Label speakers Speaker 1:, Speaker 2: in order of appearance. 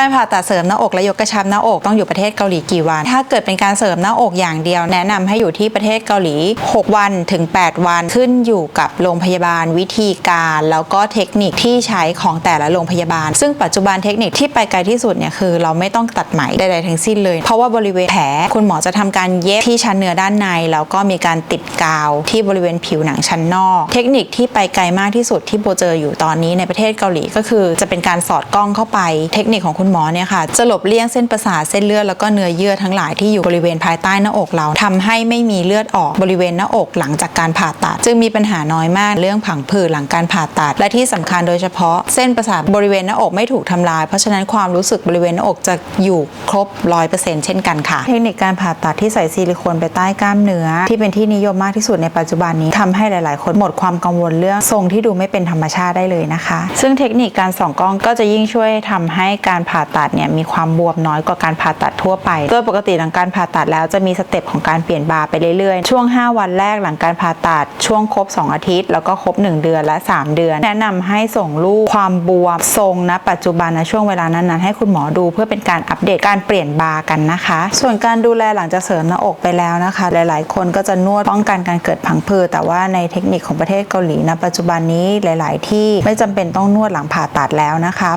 Speaker 1: การผ่าตัดเสริมหน้าอกและยกกระชับหน้าอกต้องอยู่ประเทศเกาหลีกี่วัน ถ้าเกิดเป็นการเสริมหน้าอกอย่างเดียว แนะนำให้อยู่ที่ประเทศเกาหลี 6 วันถึง 8 วันขึ้นอยู่กับโรงพยาบาลวิธีการ แล้วก็เทคนิคที่ใช้ของแต่ละโรงพยาบาล ซึ่งปัจจุบันเทคนิคที่ไปไกลที่สุดเนี่ยคือ เราไม่ต้องตัดไหมใดๆทั้งสิ้นเลย เพราะว่าบริเวณแผลคุณหมอจะทำการเย็บที่ชั้นเนื้อด้านใน แล้วก็มีการติดกาวที่บริเวณผิวหนังชั้นนอก เทคนิคที่ไปไกลมากที่สุดที่โบเจออยู่ตอนนี้ในประเทศเกาหลีก็คือ จะเป็นการสอดกล้องเข้าไป เทคนิคของคุณหมอเนี่ยค่ะจะหลบเลี่ยงเส้นประสาทเส้นเลือดแล้วก็เนื้อเยื่อทั้งหลายที่อยู่บริเวณภายใต้หน้าอกเราทำให้ไม่มีเลือดออกบริเวณหน้าอกหลังจากการผ่าตัด จึงมีปัญหาน้อยมากเรื่องผังผืดหลังการผ่าตัด และที่สำคัญโดยเฉพาะเส้นประสาทบริเวณหน้าอกไม่ถูกทำลาย เพราะฉะนั้นความรู้สึกบริเวณหน้าอกจะอยู่ครบ100%เปอร์เซ็นต์เช่นกันค่ะ เทคนิคการผ่าตัดที่ใส่ซิลิโคนไปใต้กล้ามเนื้อ ที่เป็นที่นิยมมากที่สุดในปัจจุบันนี้ทำให้หลาย ๆ คนหมดความกังวลเรื่องทรงที่ดูไม่เป็นธรรมชาติได้เลยนะคะ ซึ่งเทคนิคการส่องกล้องก็จะยิ่งช่วยทำให้การผ่าตัดเนี่ยมีความบวมน้อยกว่าการผ่าตัดทั่วไป โดยปกติหลังการผ่าตัดแล้วจะมีสเต็ปของการเปลี่ยนบาร์ไปเรื่อยๆ ช่วง 5 วันแรกหลังการผ่าตัด ช่วงครบ 2 อาทิตย์ แล้วก็ครบ 1 เดือนและ 3 เดือน แนะนำให้ส่งรูปความบวมทรงณปัจจุบันในช่วงเวลานั้นๆให้คุณหมอดูเพื่อเป็นการอัปเดตการเปลี่ยนบาร์กันนะคะ ส่วนการดูแลหลังจากเสริมหน้าอกไปแล้วนะคะ หลายๆ คนก็จะนวดป้องกันการเกิดผังผืดแต่ว่าในเทคนิคของประเทศเกาหลีณปัจจุบันนี้หลาย ๆ ที่ไม่จำเป็นต้องนวดหลังผ่าตัดแล้วนะคะ